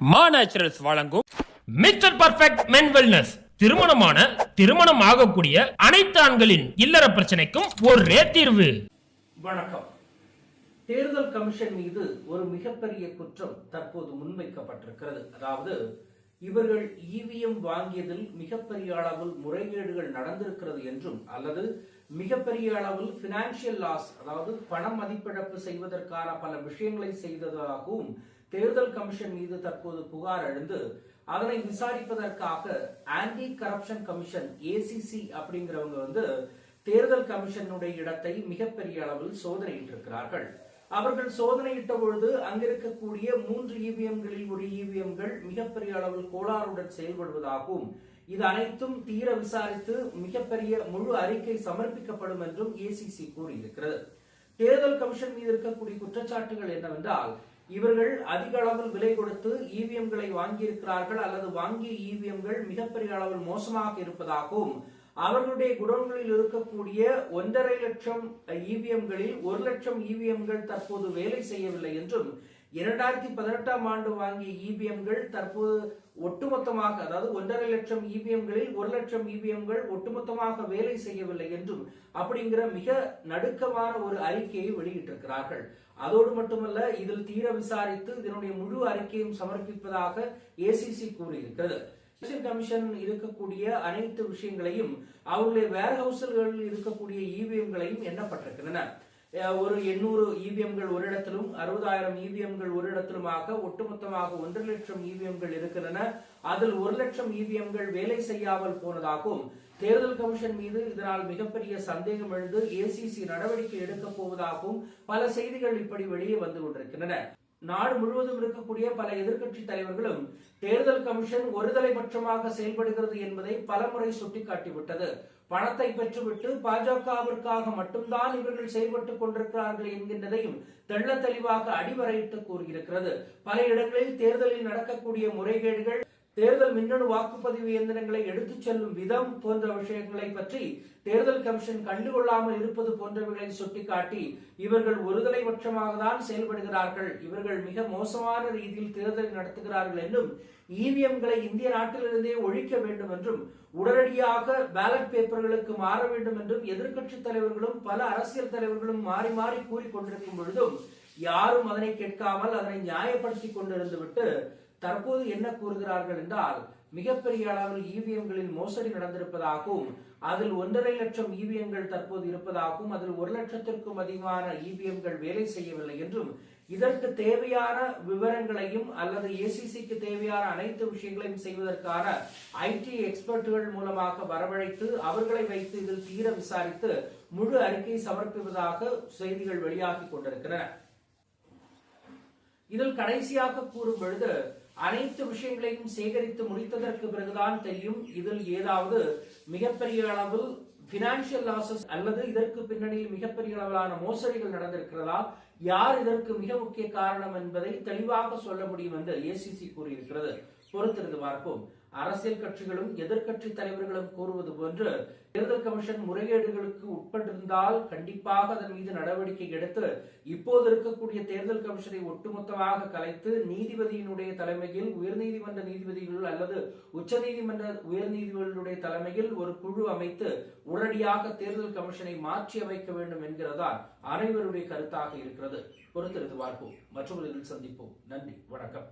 மா நேச்சுரல்ஸ் வழங்கும் mister perfect மென் wellness திருமணமான திருமணம் ஆகக்கூடிய அனைத்து ஆண்களின் இல்லற பிரச்சனைக்கும் ஒரே தீர்வு. வணக்கம். தேர்தல் கமிஷன் மீது ஒரு மிகப்பெரிய குற்றம் தற்போது முன்வைக்கப்பட்டிருக்கிறது. அதாவது இவர்கள் இவிஎம் வாங்கியதில் மிகப்பெரிய அளவில் முறைகேடுகள் நடந்திருக்கிறது என்றும் அல்லது மிகப்பெரிய அளவில் பினான்சியல் லாஸ் அதாவது பண மதிப்பிழப்பு செய்வதற்கான பல விஷயங்களை செய்ததாகவும் தேர்தல் கமிஷன் மீது தற்போது புகார் எழுந்து அதனை விசாரிப்பதற்காக ஆன்டி கரப்ஷன் கமிஷன் ஏசிசி அப்படிங்கிறவங்க வந்து தேர்தல் கமிஷனுடைய இடத்தை மிகப்பெரிய அளவில் சோதனையிட்டிருக்கிறார்கள். அவர்கள் சோதனையிட்ட பொழுது அங்கிருக்கக்கூடிய மூன்று இவிஎம்களில் ஒரு இவிஎம்கள் மிகப்பெரிய அளவில் கோளாறுடன் செயல்படுவதாகவும் இது அனைத்தும் தீர விசாரித்து மிகப்பெரிய முழு அறிக்கை சமர்ப்பிக்கப்படும் என்றும் ஏசிசி கூறியிருக்கிறது. தேர்தல் கமிஷன் மீது இருக்கக்கூடிய குற்றச்சாட்டுகள் என்னவென்றால் இவர்கள் அதிக அளவில் விலை கொடுத்து இவிஎம்களை வாங்கியிருக்கிறார்கள் அல்லது வாங்கிய இவிஎம்கள் மிகப்பெரிய அளவில் மோசமாக இருப்பதாகவும் அவர்களுடைய குடோன்களில் இருக்கக்கூடிய ஒன்றரை லட்சம் இவிஎம்களில் ஒரு லட்சம் இவிஎம்கள் தற்போது வேலை செய்யவில்லை என்றும் இரண்டாயிரத்தி பதினெட்டாம் ஆண்டு வாங்கிய இபிஎம்கள் தற்போது ஒட்டுமொத்தமாக அதாவது ஒன்றரை லட்சம் இபிஎம்களில் ஒரு லட்சம் இபிஎம்கள் ஒட்டுமொத்தமாக வேலை செய்யவில்லை என்றும் அப்படிங்கிற மிக நடுக்கமான ஒரு அறிக்கையை வெளியிட்டிருக்கிறார்கள். அதோடு மட்டுமல்ல இதில் தீர விசாரித்து இதனுடைய முழு அறிக்கையும் சமர்ப்பிப்பதாக ஏசிசி கூறியிருக்கிறது. எலெக்ஷன் கமிஷன் இருக்கக்கூடிய அனைத்து விஷயங்களையும் அவருடைய வேர் ஹவுஸ்களில் இருக்கக்கூடிய இவிஎம்களையும் எண்ணப்பட்டிருக்கின்றன. ஒரு எண்ணூறு இவிஎம்கள் ஒரு இடத்திலும் அறுபதாயிரம் இவிஎம்கள் ஒரு இடத்திலுமாக ஒட்டுமொத்தமாக ஒன்றரை லட்சம் இவிஎம்கள் இருக்கின்றன. அதில் ஒரு லட்சம் இவிஎம்கள் வேலை செய்யாமல் போனதாகவும் தேர்தல் கமிஷன் மீது இதனால் மிகப்பெரிய சந்தேகம் எழுந்து ஏசிசி நடவடிக்கை எடுக்கப் போவதாகவும் பல செய்திகள் இப்படி வெளியே வந்து கொண்டிருக்கின்றன. நாடு முழுவதும் இருக்கக்கூடிய பல எதிர்க்கட்சி தலைவர்களும் தேர்தல் கமிஷன் ஒருதலை பட்சமாக செயல்படுகிறது என்பதை பலமுறை சுட்டிக்காட்டிவிட்டது. பணத்தை பெற்றுவிட்டு பாஜகவிற்காக மட்டும்தான் இவர்கள் செயல்பட்டுக் கொண்டிருக்கிறார்கள் என்கின்றதையும் தெள்ள தெளிவாக அடிவரையிட்டு கூறியிருக்கிறது. பல இடங்களில் தேர்தலில் நடக்கக்கூடிய முறைகேடுகள் தேர்தல் மின்னணு வாக்குப்பதிவு இயந்திரங்களை எடுத்துச் செல்லும் விதம் போன்ற விஷயங்களை பற்றி தேர்தல் கமிஷன் கண்டுகொள்ளாமல் இருப்பது போன்றவைகளை சுட்டிக்காட்டி இவர்கள் ஒருதலை பட்சமாக தான் செயல்படுகிறார்கள். இவர்கள் மிக மோசமான ரீதியில் தேர்தலை நடத்துகிறார்கள் என்றும் இவிஎம்களை இந்திய நாட்டிலிருந்தே ஒழிக்க வேண்டும் என்றும் உடனடியாக பேலட் பேப்பர்களுக்கு மாற வேண்டும் என்றும் எதிர்க்கட்சி தலைவர்களும் பல அரசியல் தலைவர்களும் மாறி மாறி கூறிக்கொண்டிருக்கும் பொழுதும் யாரும் அதனை கேட்காமல் அதனை நியாயப்படுத்திக் கொண்டிருந்து விட்டு தற்போது என்ன கூறுகிறார்கள் என்றால் மிகப்பெரிய அளவில் இவிஎம்களில் மோசடி நடந்திருப்பதாகவும் அதில் ஒன்றரை லட்சம் இவிஎம்கள் தற்போது இருப்பதாகவும் அதில் ஒரு லட்சத்திற்கும் அதிகமான இவிஎம்கள் வேலை செய்யவில்லை என்றும் இதற்கு தேவையான விவரங்களையும் அல்லது ஏசிசிக்கு தேவையான அனைத்து விஷயங்களையும் செய்வதற்கான ஐடி எக்ஸ்பர்ட்டுகள் மூலமாக வரவழைத்து அவர்களை வைத்து இதில் தீர விசாரித்து முழு அறிக்கை சமர்ப்பிப்பதாக செய்திகள் வெளியாகி கொண்டிருக்கின்றன. இதில் கடைசியாக கூறும் பொழுது அனைத்து விஷயங்களையும் சேகரித்து முடித்ததற்கு பிறகுதான் தெரியும் இதில் ஏதாவது மிகப்பெரிய அளவில் பினான்சியல் லாசஸ் அல்லது இதற்கு பின்னணியில் மிகப்பெரிய அளவிலான மோசடிகள் நடந்திருக்கிறதா? யார் இதற்கு மிக முக்கிய காரணம் என்பதை தெளிவாக சொல்ல முடியும் என்று ஏசிசி கூறியிருக்கிறது. பொறுத்திருந்து பார்ப்போம். அரசியல் கட்சிகளும் எதிர்கட்சி தலைவர்களும் கூறுவது போன்று தேர்தல் கமிஷன் முறைகேடுகளுக்கு உட்பட்டிருந்தால் கண்டிப்பாக அதன் மீது நடவடிக்கை எடுத்து இப்போது இருக்கக்கூடிய தேர்தல் கமிஷனை ஒட்டுமொத்தமாக கலைத்து நீதிபதியினுடைய தலைமையில் உயர்நீதிமன்ற நீதிபதிகள் அல்லது உச்சநீதிமன்ற உயர்நீதிபதிகளுடைய தலைமையில் ஒரு குழு அமைத்து உடனடியாக தேர்தல் கமிஷனை மாற்றி அமைக்க வேண்டும் என்கிறதா அனைவருடைய கருத்தாக இருக்கிறது. பொறுத்திருந்து பார்ப்போம். மற்றொரு இதில் சந்திப்போம். நன்றி. வணக்கம்.